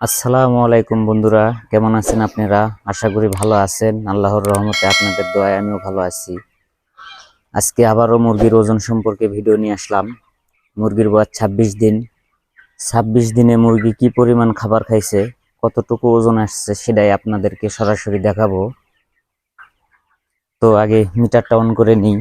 আসসালামু আলাইকুম বন্ধুরা, কেমন আছেন আপনারা? আশা করি ভালো আছেন। আল্লাহর রহমতে আপনাদের দোয়ায় আমিও ভালো আছি। আজকে আবারও মুরগির ওজন সম্পর্কে ভিডিও নিয়ে আসলাম। মুরগির বয়স ছাব্বিশ দিন। ছাব্বিশ দিনে মুরগি কি পরিমাণ খাবার খাইছে, কতটুকু ওজন আসছে সেটাই আপনাদেরকে সরাসরি দেখাবো। তো আগে মিটারটা অন করে নিই।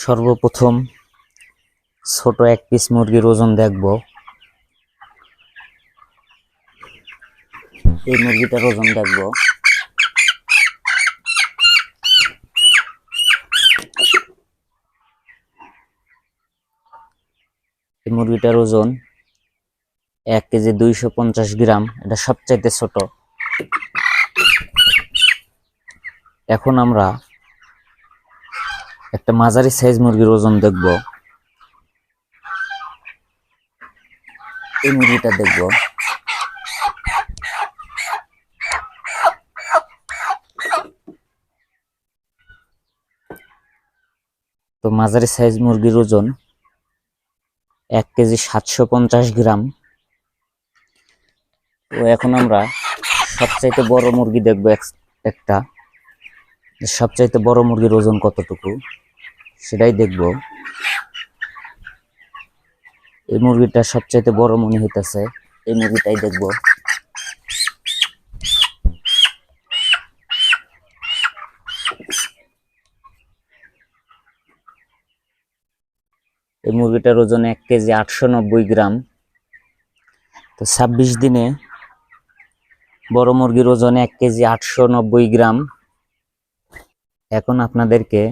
সর্বপ্রথম ছোট এক পিস মুরগির ওজন দেখব। এই মুরগিটার ওজন দেখব। এই মুরগিটার ওজন এক কেজি দুইশো পঞ্চাশ গ্রাম, এটা সবচাইতে ছোট। এখন আমরা একটা মাঝারি সাইজ মুরগির ওজন দেখব। এই মুরগিটা দেখব। তো মাঝারি সাইজ মুরগির ওজন এক কেজি সাতশো পঞ্চাশ গ্রাম। তো এখন আমরা সবচাইতে বড় মুরগি দেখব এক- একটা। সবচাইতে বড় মুরগির ওজন কতটুকু? সেটাই দেখব। এই মুরগিটা সবচাইতে বড় মনে হইতেছে, এই মুরগিটাই দেখব। এই মুরগিটার ওজন এক কেজি আটশো নব্বই গ্রাম। তো ছাব্বিশ দিনে বড় মুরগির ওজন এক কেজি আটশো নব্বই গ্রাম। এখন আপনাদেরকে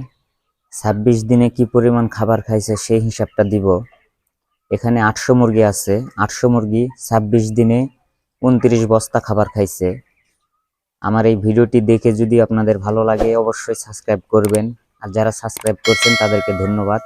ছাব্বিশ দিনে কি পরিমাণ খাবার খাইছে সেই হিসাবটা দিব। এখানে আটশো মুরগি আছে। আটশো মুরগি ছাব্বিশ দিনে উনত্রিশ বস্তা খাবার খাইছে। আমার এই ভিডিওটি দেখে যদি আপনাদের ভালো লাগে, অবশ্যই সাবস্ক্রাইব করবেন। আর যারা সাবস্ক্রাইব করছেন, তাদেরকে ধন্যবাদ।